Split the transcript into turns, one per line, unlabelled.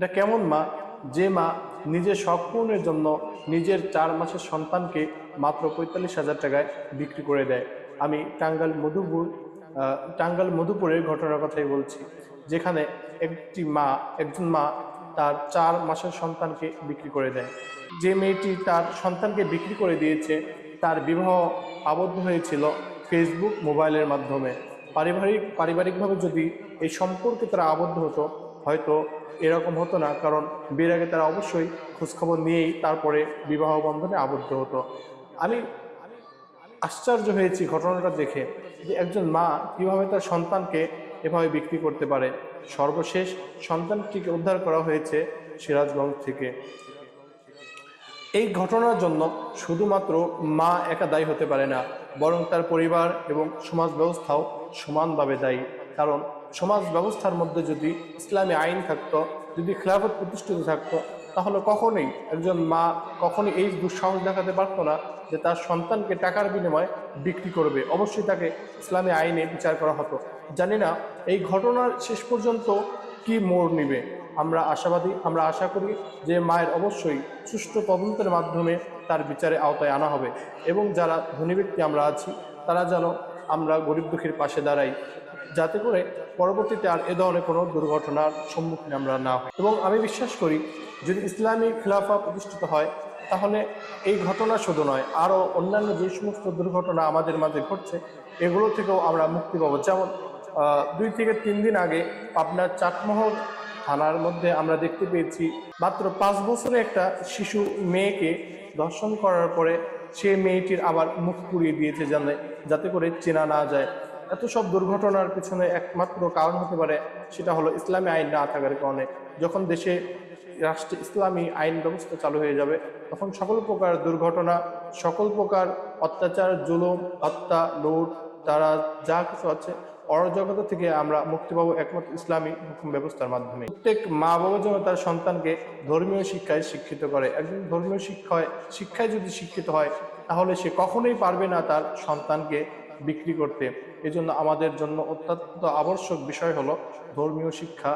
এটা কেমন মা? যে মা নিজের শখ পূরণের জন্য নিজের চার মাসের সন্তানকে মাত্র পঁয়তাল্লিশ হাজার টাকায় বিক্রি করে দেয়। আমি টাঙ্গাল মধুপুর টাঙ্গাল মধুপুরের ঘটনার কথাই বলছি। যেখানে একটি মা, একজন মা তার চার মাসের সন্তানকে বিক্রি করে দেয়। যে মেয়েটি তার সন্তানকে বিক্রি করে দিয়েছে, তার বিবাহ আবদ্ধ হয়েছিল ফেসবুক মোবাইলের মাধ্যমে। পারিবারিক, পারিবারিকভাবে যদি এই সম্পর্কে তারা আবদ্ধ হতো হয়তো এরকম হতো না, কারণ বিয়ের আগে তারা অবশ্যই খোঁজখবর নিয়েই তারপরে বিবাহ বন্ধনে আবদ্ধ হতো। আমি আশ্চর্য হয়েছি ঘটনাটা দেখে যে একজন মা কীভাবে তার সন্তানকে এভাবে বিক্রি করতে পারে। সর্বশেষ সন্তানটিকে উদ্ধার করা হয়েছে সিরাজগঞ্জ থেকে। এই ঘটনার জন্য শুধুমাত্র মা একা দায়ী হতে পারে না, বরং তার পরিবার এবং সমাজ ব্যবস্থাও সমানভাবে দায়ী। কারণ সমাজ ব্যবস্থার মধ্যে যদি ইসলামী আইন থাকতো, যদি খেলাফত প্রতিষ্ঠিত থাকতো, তাহলে কখনোই একজন মা কখনোই এই দুঃসাহস দেখাতে পারতো না যে তার সন্তানকে টাকার বিনিময়ে বিক্রি করবে। অবশ্যই তাকে ইসলামী আইনে বিচার করা হতো। জানি না এই ঘটনার শেষ পর্যন্ত কি মোড় নিবে। আমরা আশাবাদী, আমরা আশা করি যে মায়ের অবশ্যই সুষ্ঠু তদন্তের মাধ্যমে তার বিচারে আওতায় আনা হবে। এবং যারা ধনী ব্যক্তি আমরা আছি, তারা যেন আমরা গরিব দুঃখীর পাশে দাঁড়াই, যাতে করে পরবর্তীতে আর এ ধরনের কোনো দুর্ঘটনার সম্মুখীন আমরা না হই। এবং আমি বিশ্বাস করি, যদি ইসলামী খিলাফা প্রতিষ্ঠিত হয়, তাহলে এই ঘটনা শুধু নয়, আরও অন্যান্য যে সমস্ত দুর্ঘটনা আমাদের মাঝে ঘটছে, এগুলো থেকেও আমরা মুক্তি পাবো। যেমন দুই থেকে তিন দিন আগে পাবনার চাটমোহর থানার মধ্যে আমরা দেখতে পেয়েছি, মাত্র পাঁচ বছরে একটা শিশু মেয়েকে দর্শন করার পরে সে মেয়েটির আবার মুখ পুড়িয়ে দিয়েছে জানে যাতে করে চেনা না যায়। এত সব দুর্ঘটনার পিছনে একমাত্র কারণ হতে পারে সেটা হলো ইসলামী আইন না থাকার কারণে। যখন দেশে রাষ্ট্রে ইসলামী আইন ব্যবস্থা চালু হয়ে যাবে, তখন সকল প্রকার দুর্ঘটনা, সকল প্রকার অত্যাচার, জুলুম, হত্যা, লুট তারা যা কিছু আছে অরাজকতা থেকে আমরা মুক্তি পাবো একমাত্র ইসলামী হুকুম ব্যবস্থার মাধ্যমে। প্রত্যেক মা বাবা যেন তার সন্তানকে ধর্মীয় শিক্ষায় শিক্ষিত করে। একজন ধর্মীয় শিক্ষায় শিক্ষায় যদি শিক্ষিত হয়, তাহলে সে কখনোই পারবে না তার সন্তানকে বিক্রি করতে। এজন্য আমাদের জন্য অত্যন্ত আবশ্যক বিষয় হলো ধর্মীয় শিক্ষা